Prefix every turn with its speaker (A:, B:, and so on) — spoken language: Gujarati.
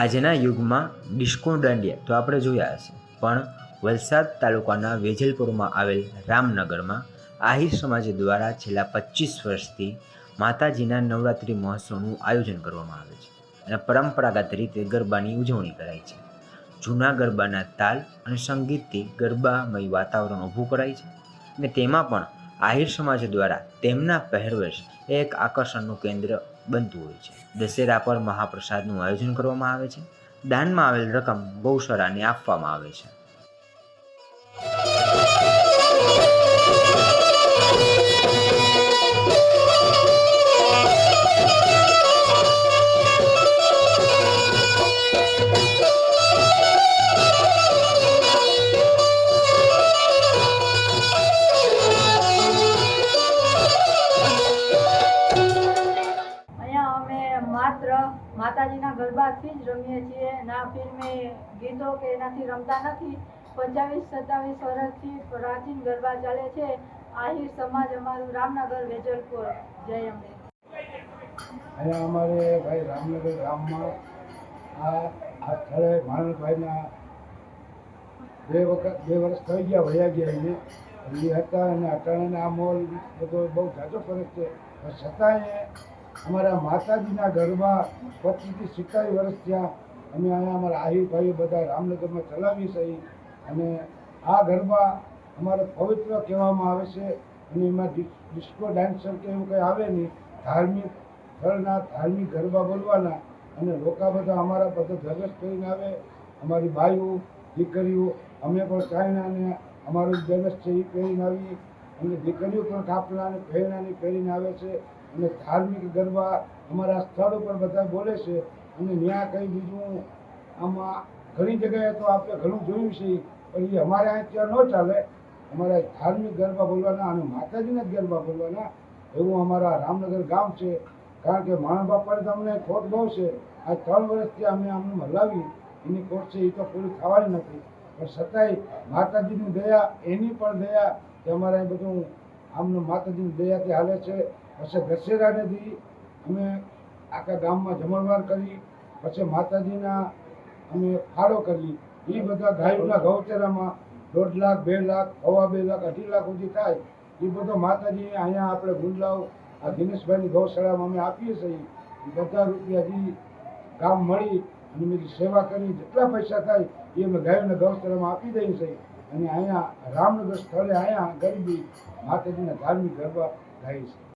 A: આજના યુગમાં ડિસ્કો દાંડિયા તો આપણે જોયા હશે. પણ વલસાડ તાલુકાના વેજલપુરમાં આવેલ રામનગરમાં આહિર સમાજ દ્વારા છેલ્લા પચીસ વર્ષથી માતાજીના નવરાત્રિ મહોત્સવનું આયોજન કરવામાં આવે છે અને પરંપરાગત રીતે ગરબાની ઉજવણી કરાય છે. જૂના ગરબાના તાલ અને સંગીતથી ગરબામય વાતાવરણ ઊભું કરાય છે અને તેમાં પણ આહિર સમાજ દ્વારા તેમના પહેરવેશ એક આકર્ષણનું કેન્દ્ર બનતું હોય છે. દશેરા પર મહાપ્રસાદનું આયોજન કરવામાં આવે છે. દાનમાં આવેલ રકમ ગૌશાળાને આપવામાં આવે છે.
B: માતાજીના ગરબાથી જ રમીએ છીએ. ના ફિલ્મે ગીતો કે એનાથી રમતા નથી. પંચાવીસ, સત્તાવીસ વર્ષથી પ્રાચીન ગરબા ચાલે છે. આહિર સમાજ અમારું રામનગર વેજલપુર. જય અંબે.
C: અહીંયા અમારે ભાઈ રામનગર ગામમાં આ આ સ્થળે માણસભાઈના બે વખત, બે વર્ષ થઈ ગયા વયા ગયા એને. હતા અને અટાણે આ મોલ બધો બહુ જાજો ફરક છે. છતાંય અમારા માતાજીના ગરબા પચીસથી સિત્તાવીસ વર્ષ થયા અમે અહીંયા અમારા આહિર ભાઈઓ બધા રામનગરમાં ચલાવી છે અને આ ગરબા અમારે પવિત્ર કહેવામાં આવે છે અને એમાં ડિસ્કો ડાન્સર કે એવું કંઈ આવે નહીં, ધાર્મિક સ્થળના ધાર્મિક ગરબા બોલવાના અને લોકો બધા અમારા બધા ધગસ કરીને આવે. અમારી ભાઈઓ દીકરીઓ, અમે પણ ચાઇનાને અમારું ધગસ છે એ પહેરીને આવીએ અને દીકરીઓ પણ કાપલાને પહેરણાની પહેરીને આવે છે. અને ધાર્મિક ગરબા અમારા સ્થળ ઉપર બધા બોલે છે અને ત્યાં કંઈ બીજું આમાં ઘણી જગ્યાએ તો આપણે ઘણું જોયું છે, પણ એ અમારે અહીં ત્યાં ન ચાલે. અમારે ધાર્મિક ગરબા બોલવાના અને માતાજીના જ ગરબા બોલવાના એવું અમારા રામનગર ગામ છે. કારણ કે માણસ બાપાને અમને ખોટ બહુ છે. આ ત્રણ વર્ષથી અમે અમને હલાવી એની ખોટ છે એ તો પૂરી થવાની નથી. પણ છતાંય માતાજીની દયા, એની પણ દયા કે અમારે બધું આમને માતાજીની દયાથી હાલે છે. પછી દશેરાનેથી અમે આખા ગામમાં જમણવાર કરી, પછી માતાજીના અમે ફાળો કરી. એ બધા ગાયોના ગૌચરામાં દોઢ લાખ, બે લાખ સવા બે લાખ, અઢી લાખ સુધી થાય. એ બધો માતાજી અહીંયા આપણે ગુંડલાવ આ દિનેશભાઈની ગૌશાળામાં અમે આપીએ છીએ. બધા રૂપિયાથી કામ મળી અને મેં સેવા કરી જેટલા પૈસા થાય એ અમે ગાયોના ગૌશાળામાં આપી દઈએ છીએ. અને અહીંયા રામનગર સ્થળે અહીંયા ગરીબી માતાજીના ધાર્મિક ગરબા ગાય છે